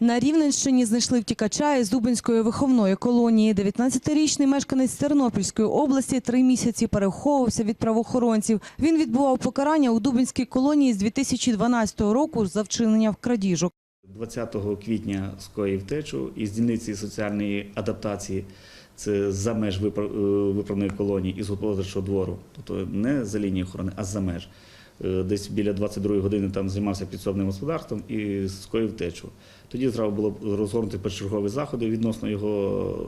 На Рівненщині знайшли втікача із Дубинської виховної колонії. 19-річний мешканець Тернопільської області три місяці переховувався від правоохоронців. Він відбував покарання у Дубинській колонії з 2012 року за вчинення крадіжок. 20 квітня скоїв втечу із дільниці соціальної адаптації. Це за меж е, виправної колонії із господарчого двору, тобто не за лінією охорони, а за меж. Е, Десь біля 22 години там займався підсобним господарством і скоїв втечу. Тоді треба було розгорнути першочергові заходи відносно його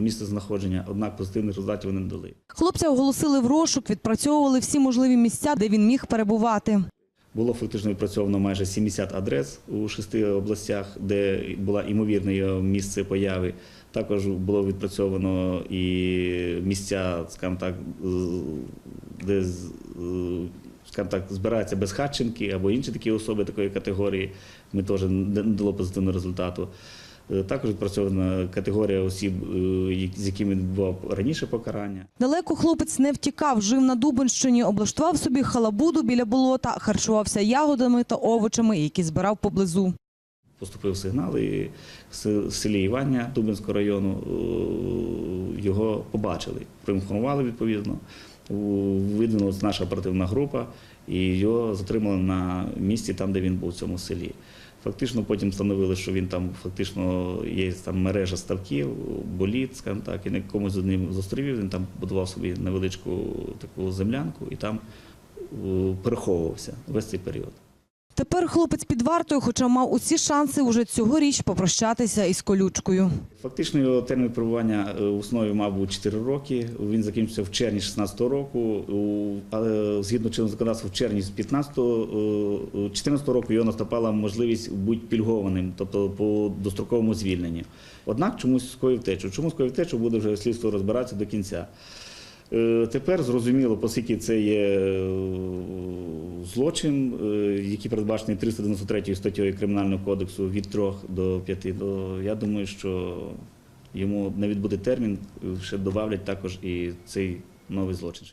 місця знаходження, однак позитивних результатів вони не дали. Хлопця оголосили в розшук, відпрацьовували всі можливі місця, де він міг перебувати. Було фактично відпрацьовано майже 70 адрес у шести областях, де була імовірне його місце появи. Також було відпрацьовано і місця, скажімо так, де скажімо так, збираються безхатченки або інші такі особи такої категорії. Ми теж не дало позитивного результату. Е, Також відпрацьована категорія осіб, е, з якими відбував раніше покарання. Далеко хлопець не втікав, жив на Дубинщині, облаштував собі халабуду біля болота, харчувався ягодами та овочами, які збирав поблизу. Поступив сигнал, і в селі Івання Дубинського району е, його побачили. Проінформували відповідно. Видвинулася наша оперативна група, і його затримали на місці, там, де він був в цьому селі. Фактично потім встановили, що він там фактично є там мережа ставків, боліт, скажімо так, і на якомусь з одним з він там будував собі невеличку таку землянку і там переховувався весь цей період. Тепер хлопець під вартою, хоча мав усі шанси уже цьогоріч попрощатися із колючкою. Фактично його термін перебування е, в основі мав бути 4 роки. Він закінчився в червні 16 року. Але згідно чинного законодавства, в червні з 15 14 року його наступала можливість бути пільгованим, тобто по достроковому звільненню. Однак чомусь скоїв втечу. Чому скоїв втечу буде вже слідство розбиратися до кінця. Е, Тепер зрозуміло, оскільки це є е, злочин, е, який передбачений 393 статтєю Кримінального кодексу від 3 до 5, то я думаю, що йому не відбуде термін, ще додавлять також і цей новий злочин.